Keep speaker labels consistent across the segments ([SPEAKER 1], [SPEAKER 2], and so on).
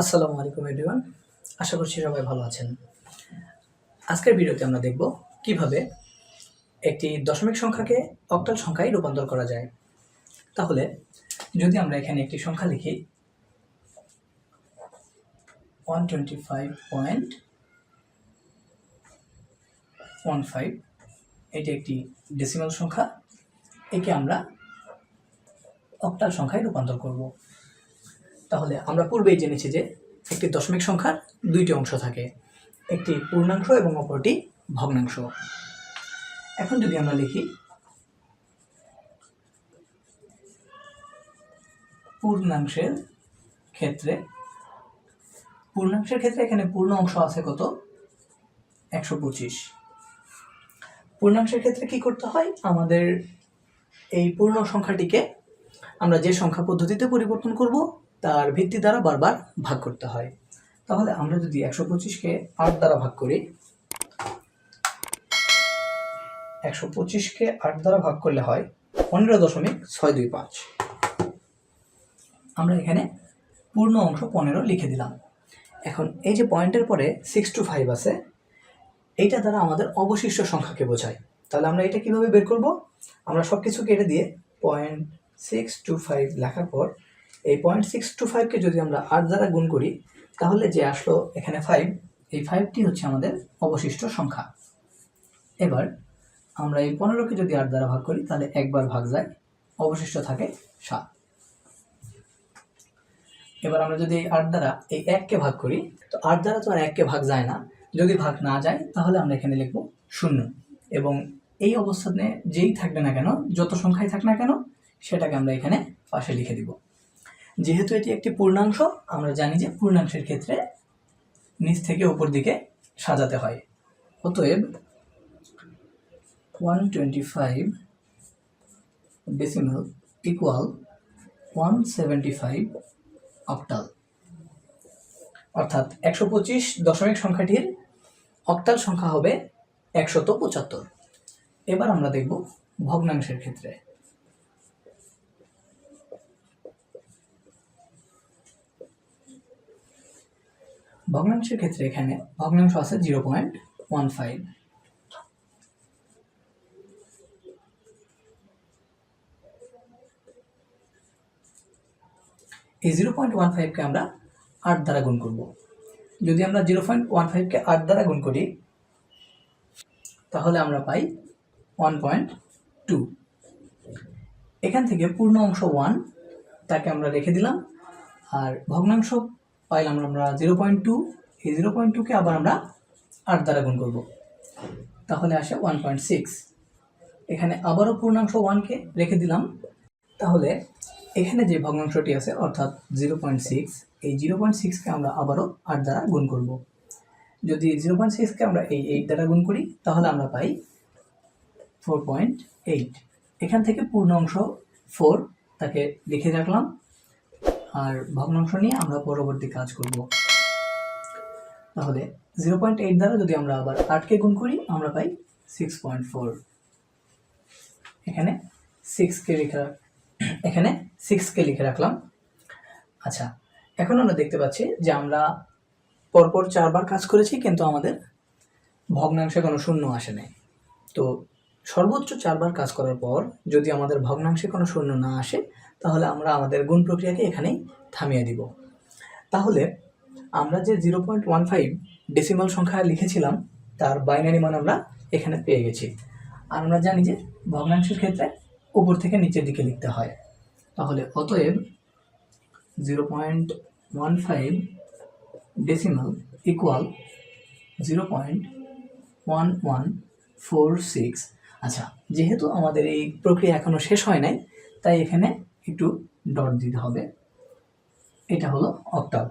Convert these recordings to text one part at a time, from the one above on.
[SPEAKER 1] আসসালামু আলাইকুম এভরিওয়ান আশা করছি সবাই ভালো আছেন। আজকের ভিডিওতে আমরা দেখব কীভাবে একটি দশমিক সংখ্যাকে অক্টাল সংখ্যায় রূপান্তর করা যায়। তাহলে, যদি আমরা এখানে একটি সংখ্যা লিখি one twenty five point one five এটি একটি ডেসিমাল সংখ্যা, একে আমরা অক্টাল সংখ্যায় রূপান্তর করব। তাহলে আমরা পূর্বেই জেনেছি যে একটি দশমিক সংখ্যার দুইটি অংশ থাকে, একটি পূর্ণাংশ এবং অপরটি ভগ্নাংশ। এখন যদি আমরা লিখি, পূর্ণাংশের ক্ষেত্রে পূর্ণাংশের ক্ষেত্রে এখানে পূর্ণ অংশ আছে কত? একশো পঁচিশ। পূর্ণাংশের ক্ষেত্রে কি করতে হয়? আমাদের এই পূর্ণ সংখ্যাটিকে আমরা যে সংখ্যা পদ্ধতিতে পরিবর্তন করব তার ভিত্তি দ্বারা বারবার ভাগ করতে হয়। তাহলে আমরা যদি একশো পঁচিশকে আট দ্বারা ভাগ করি, একশো পঁচিশকে আট দ্বারা ভাগ করলে হয় পনেরো দশমিক ছয় দুই পাঁচ। আমরা এখানে পূর্ণ অংশ পনেরো লিখে দিলাম। এখন এই যে পয়েন্টের পরে সিক্স টু ফাইভ আছে, এইটা দ্বারা আমাদের অবশিষ্ট সংখ্যাকে বোঝায়। তাহলে আমরা এটা কীভাবে বের করব? আমরা সব কিছু কেটে দিয়ে পয়েন্ট সিক্স টু ফাইভ লেখার পর এই পয়েন্ট সিক্স টু ফাইভকে যদি আমরা আট দ্বারা গুণ করি, তাহলে যে আসলো এখানে ফাইভ এই ফাইভটি হচ্ছে আমাদের অবশিষ্ট সংখ্যা। এবার আমরা এই পনেরোকে যদি আট দ্বারা ভাগ করি, তাহলে একবার ভাগ যায়, অবশিষ্ট থাকে সাত। এবার আমরা যদি আট দ্বারা এই এককে ভাগ করি, তো আট দ্বারা তো আর এককে ভাগ যায় না। যদি ভাগ না যায়, তাহলে আমরা এখানে লিখব শূন্য। এবং এই অবস্থানে যেই থাকবে না কেন, যত সংখ্যায় থাক না কেন, সেটাকে আমরা এখানে পাশে লিখে দিব। যেহেতু এটি একটি পূর্ণাংশ, আমরা জানি যে পূর্ণাংশের ক্ষেত্রে নিচ থেকে উপর দিকে সাজাতে হয়। অতএব one twenty five decimal equal one seventy five octal অর্থাৎ একশো পঁচিশ দশমিক সংখ্যাটির অক্টাল সংখ্যা হবে একশত পঁচাত্তর। এবার আমরা দেখব ভগ্নাংশের ক্ষেত্রে। ভগ্নাংশের ক্ষেত্রে এখানে ভগ্নাংশ আছে জিরো পয়েন্ট ওয়ান ফাইভ। এই জিরো পয়েন্ট ওয়ান ফাইভকে আমরা আট দ্বারা গুণ করব। যদি আমরা জিরো পয়েন্ট ওয়ান ফাইভকে আট দ্বারা গুণ করি, তাহলে আমরা পাই ওয়ান পয়েন্ট টু। এখান থেকে পূর্ণ অংশ ওয়ান তাকে আমরা রেখে দিলাম, আর ভগ্নাংশ পাইলাম আমরা জিরো পয়েন্ট টু এই জিরো পয়েন্ট টুকে আবার আমরা আট দ্বারা গুণ করব। তাহলে আসে ওয়ান পয়েন্ট সিক্স এখানে আবারও পূর্ণাংশ ওয়ানকে রেখে দিলাম। তাহলে এখানে যে ভগ্নাংশটি আছে, অর্থাৎ জিরো পয়েন্ট সিক্স এই জিরো পয়েন্ট সিক্সকে আমরা আবারও আট দ্বারা গুণ করব। যদি জিরো পয়েন্ট সিক্সকে আমরা এই এইট দ্বারা গুণ করি, তাহলে আমরা পাই ফোর পয়েন্ট এইট এখান থেকে পূর্ণ অংশ ফোর তাকে লিখে রাখলাম। আর ভগ্নাংশ নিয়ে আমরা পরবর্তী কাজ করব। তাহলে জিরো পয়েন্ট এইট দ্বারা যদি আমরা আবার আটকে গুণ করি, আমরা পাই সিক্স পয়েন্ট ফোর এখানে সিক্সকে লিখে এখানে সিক্সকে লিখে রাখলাম। আচ্ছা এখন আমরা দেখতে পাচ্ছি যে আমরা পরপর চারবার কাজ করেছি, কিন্তু আমাদের ভগ্নাংশে কোনো শূন্য আসে নাই। তো সর্বোচ্চ চারবার কাজ করার পর যদি আমাদের ভগ্নাংশে কোনো শূন্য না আসে তাহলে আমরা আমাদের গুণ প্রক্রিয়াকে এখানেই থামিয়ে দিব। তাহলে আমরা যে zero point one five decimal সংখ্যা লিখেছিলাম, তার বাইনারি মান আমরা এখানে পেয়ে গেছি। আর আমরা জানি যে ভগ্নাংশের ক্ষেত্রে উপর থেকে নিচের দিকে লিখতে হয়। তাহলে অতএব zero point one five decimal equal zero point one one four six. আচ্ছা যেহেতু আমাদের এই প্রক্রিয়া এখনও শেষ হয় নাই, তাই এখানে একটু ডট দিতে হবে। এটা হলো অক্টাল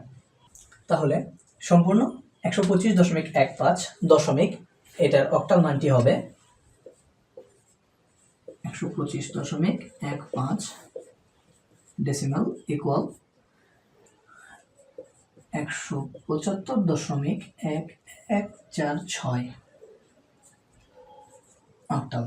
[SPEAKER 1] তাহলে সম্পূর্ণ একশো পঁচিশ দশমিক এক পাঁচ দশমিক এটার অক্টাল মানটি হবে একশো পঁচিশ দশমিক এক পাঁচ ডেসিমাল ইকুয়াল একশো পঁচাত্তর দশমিক এক এক চার ছয় অক্টাল